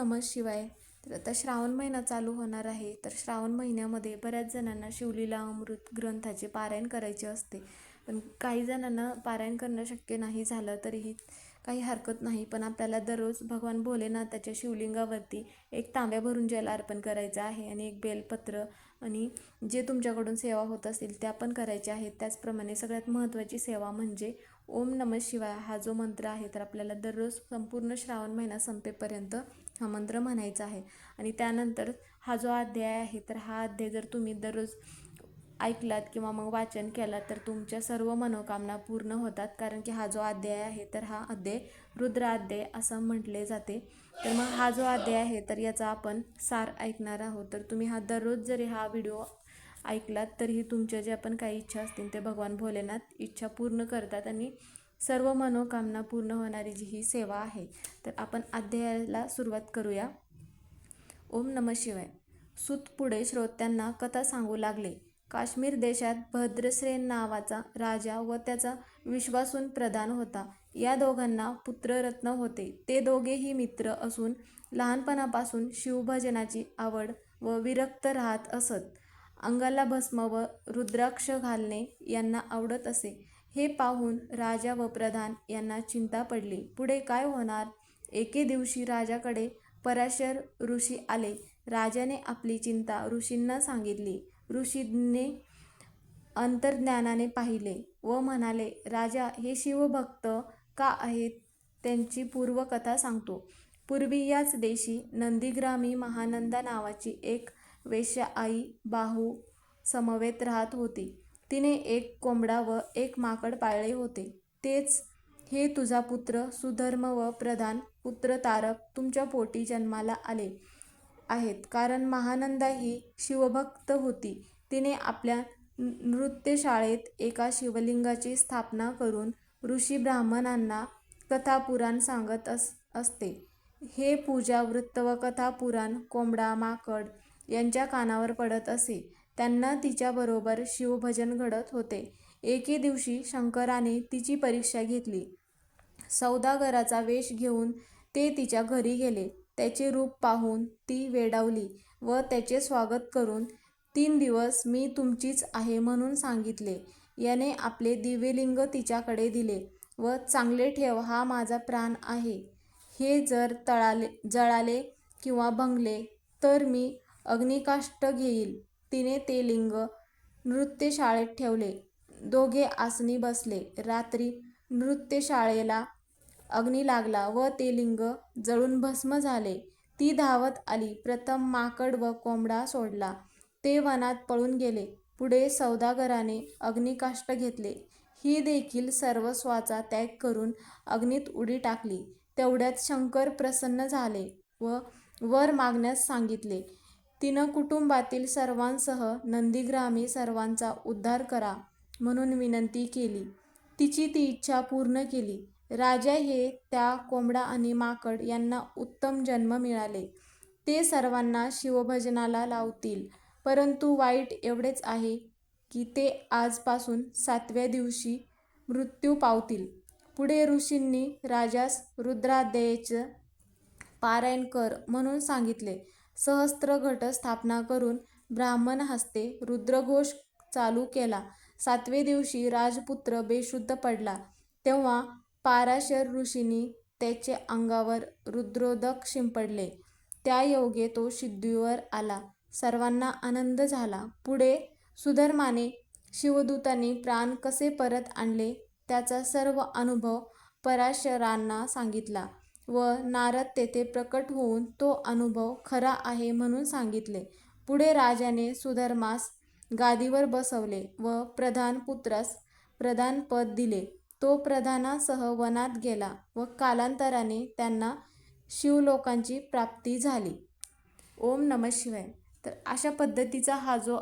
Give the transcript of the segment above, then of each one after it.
नमः शिवाय. तर आता श्रावण महिना चालू होणार आहे. तर श्रावण महिन्यामध्ये बऱ्याच जणांना शिवलीला अमृत ग्रंथाचे पारायण करायचे असते. पण काही जणांना पारायण करणं शक्य नाही झालं तरीही काही हरकत नाही. पण आपल्याला दररोज भगवान भोलेनाथाच्या शिवलिंगावरती एक तांब्या भरून जल अर्पण करायचं आहे आणि एक बेलपत्र आणि जे तुमच्याकडून सेवा होत असतील त्या पण करायच्या आहेत. त्याचप्रमाणे सगळ्यात महत्त्वाची सेवा म्हणजे ओम नमः शिवाय हा जो मंत्र आहे तर आपल्याला दररोज संपूर्ण श्रावण महिना संपेपर्यंत हा मंत्र म्हणायचा आहे. आणि त्यानंतर हा जो अध्याय आहे तर हा अध्याय जर तुम्ही दररोज ऐकलात किंवा मग वाचन केलात तर तुमच्या सर्व मनोकामना पूर्ण होतात. कारण की हा जो अध्याय आहे तर हा अध्याय रुद्र अध्याय असं म्हटले जाते. तर मग हा जो अध्याय आहे तर याचा आपण सार ऐकणार आहोत. तर तुम्ही हा दररोज जरी हा व्हिडिओ ऐकलात तरीही तुमच्या ज्या पण काही इच्छा असतील ते भगवान भोलेनाथ इच्छा पूर्ण करतात. आणि सर्व मनोकामना पूर्ण होणारी जी ही सेवा आहे तर आपण अध्यायाला सुरुवात करूया. ओम नम शिवाय. सूत पुढे श्रोत्यांना कथा सांगू लागले. काश्मीर देशात भद्रश्रेन नावाचा राजा व त्याचा विश्वासून प्रधान होता. या दोघांना पुत्ररत्न होते. ते दोघेही मित्र असून लहानपणापासून शिवभजनाची आवड व विरक्त राहत असत. अंगाला भस्म व रुद्राक्ष घालणे यांना आवडत असे. हे पाहून राजा व प्रधान यांना चिंता पडली. पुढे काय होणार? एके दिवशी राजाकडे पराशर ऋषी आले. राजाने आपली चिंता ऋषींना सांगितली. ऋषींनी अंतर्ज्ञानाने पाहिले व म्हणाले राजा हे शिवभक्त का आहेत? त्यांची पूर्वकथा सांगतो. पूर्वी याच देशी नंदीग्रामी महानंदा नावाची एक वेश्या आई बाहू समवेत राहत होती. तिने एक कोंबडा व एक माकड पाळले होते. तेच हे तुझा पुत्र सुधर्म व प्रधान पुत्र तारक तुमच्या पोटी जन्माला आले आहेत. कारण महानंदा ही शिवभक्त होती. तिने आपल्या नृत्यशाळेत एका शिवलिंगाची स्थापना करून ऋषी ब्राह्मणांना कथापुराण सांगत अस असते. हे पूजा वृत्त व कथापुराण कोंबडा माकड यांच्या कानावर पडत असे. त्यांना तिच्याबरोबर शिवभजन घडत होते. एके दिवशी शंकराने तिची परीक्षा घेतली. सौदागराचा वेश घेऊन ते तिच्या घरी गेले. त्याचे रूप पाहून ती वेडावली व त्याचे स्वागत करून तीन दिवस मी तुमचीच आहे म्हणून सांगितले. याने आपले दिव्यलिंग तिच्याकडे दिले व चांगले ठेव हा माझा प्राण आहे. हे जर तळाले जळाले किंवा भंगले तर मी अग्निकाष्ट घेईल. तिने ते लिंग नृत्यशाळेत ठेवले. दोघे आसनी बसले. रात्री नृत्यशाळेला अग्नी लागला व ते लिंग जळून भस्म झाले. ती धावत आली. प्रथम माकड व कोंबडा सोडला. ते वनात पळून गेले. पुढे सौदागराने अग्निकाष्ट घेतले. ही देखील सर्वस्वाचा त्याग करून अग्नीत उडी टाकली. तेवढ्यात शंकर प्रसन्न झाले व वर मागण्यास सांगितले. तिनं कुटुंबातील सर्वांसह नंदीग्रामी सर्वांचा उद्धार करा म्हणून विनंती केली. तिची ती इच्छा पूर्ण केली. राजा हे त्या कोंबडा आणि माकड यांना उत्तम जन्म मिळाले. ते सर्वांना शिवभजनाला लावतील. परंतु वाईट एवढेच आहे की ते आजपासून सातव्या दिवशी मृत्यू पावतील. पुढे ऋषींनी राजास रुद्रादेयचं पारायण कर म्हणून सांगितले. सहस्त्र घट स्थापना करून ब्राह्मण हस्ते रुद्रघोष चालू केला. सातवे दिवशी राजपुत्र बेशुद्ध पडला. तेव्हा पाराशर ऋषींनी त्याचे अंगावर रुद्रोदक शिंपडले. त्या योगे तो सिद्धीवर आला. सर्वांना आनंद झाला. पुढे सुधर्माने शिवदूतांनी प्राण कसे परत आणले त्याचा सर्व अनुभव पराशरांना सांगितला. व नारद तेथे प्रकट होऊन तो अनुभव खरा आहे म्हणून सांगितले. पुढे राजाने सुधर्मास गादीवर बसवले व प्रधान पुत्रास प्रधान पद दिले. तो प्रधानासह वनात गेला व कालांतराने त्यांना शिवलोकांची प्राप्ती झाली. ओम नम शिवाय. तर अशा पद्धतीचा हा जो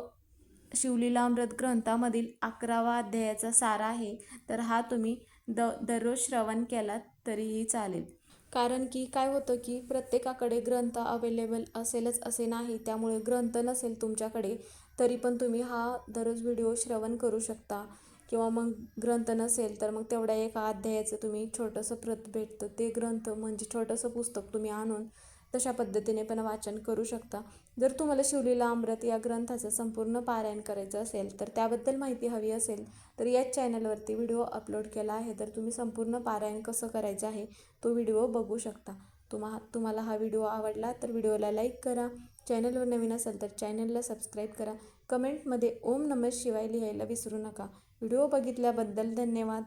शिवलीलामृत ग्रंथामधील अकरावा अध्यायाचा सार आहे तर हा तुम्ही द दररोज श्रवण केलात तरीही चालेल. कारण की काय होतं की प्रत्येकाकडे ग्रंथ अवेलेबल असेलच असे नाही. त्यामुळे ग्रंथ नसेल तुमच्याकडे तरी पण तुम्ही हा दररोज व्हिडिओ श्रवण करू शकता. किंवा मग ग्रंथ नसेल तर मग तेवढ्या एका अध्यायाचं तुम्ही छोटंसं प्रत भेटतं. ते ग्रंथ म्हणजे छोटंसं पुस्तक तुम्ही आणून तशा पद्धतीने पण वाचन करू शकता. जर तुम्हाला शिवलीला अमृत या ग्रंथाचं संपूर्ण पारायण करायचं असेल तर त्याबद्दल माहिती हवी असेल तर याच चॅनलवरती व्हिडिओ अपलोड केला आहे. तर तुम्ही संपूर्ण पारायण कसं करायचं आहे तो व्हिडिओ बघू शकता. तुम्हा तुम्हाला हा व्हिडिओ आवडला तर व्हिडिओला लाईक करा. चॅनलवर नवीन असेल तर चॅनलला सबस्क्राईब करा. कमेंटमध्ये ओम नमः शिवाय लिहायला विसरू नका. व्हिडिओ बघितल्याबद्दल धन्यवाद.